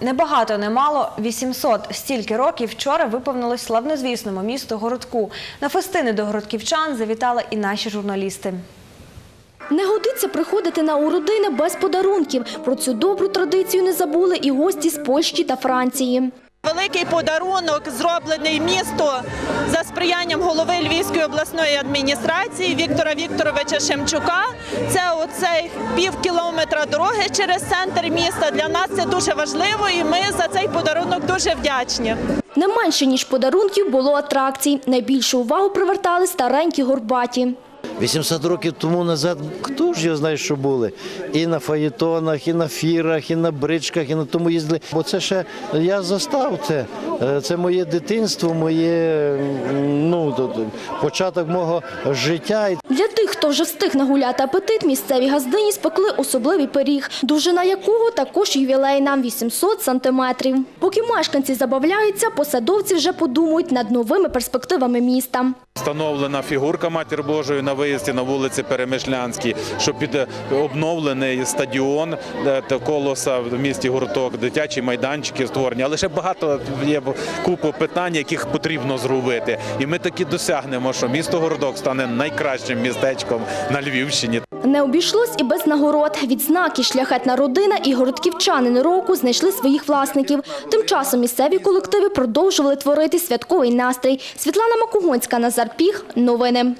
Небагато, немало 800. Стільки років вчора виповнилось славнозвісному місту Городку. На фестини до городківчан завітали і наші журналісти. Не годиться приходити на уродини без подарунків. Про цю добру традицію не забули і гості з Польщі та Франції. Великий подарунок зроблений місту за сприянням голови Львівської обласної адміністрації Віктора Вікторовича Шемчука. Це оцей пів кілометра дороги через центр міста. Для нас це дуже важливо, і ми за цей подарунок дуже вдячні. Не менше, ніж подарунків, було атракцій. Найбільшу увагу привертали старенькі горбаті. 800 років тому назад хто ж його знає, що були? І на фаєтонах, і на фірах, і на бричках, і на тому їздили. Бо це ще я застав це. Е, Це моє дитинство, моє ну, то- то, початок мого життя. Для тих, хто вже встиг нагуляти апетит, місцеві газдині спекли особливий пиріг, довжина якого також ювілейна – 800 сантиметрів. Поки мешканці забавляються, посадовці вже подумають над новими перспективами міста. Встановлена фігурка Матір Божої на виїзді на вулиці Перемишлянській, що під е, обновлений стадіон е, колоса в місті Гурток, дитячі майданчики створені. Але ще багато є купу питань, яких потрібно зробити. І ми таки досягнемо, що місто Городок стане найкращим містечком на Львівщині. Не обійшлось і без нагород. Відзнаки «Шляхетна родина» і «Городківчанин року» знайшли своїх власників. Тим часом місцеві колективи продовжували творити святковий настрій. Світлана Макогонська, Назар Піх. Новини.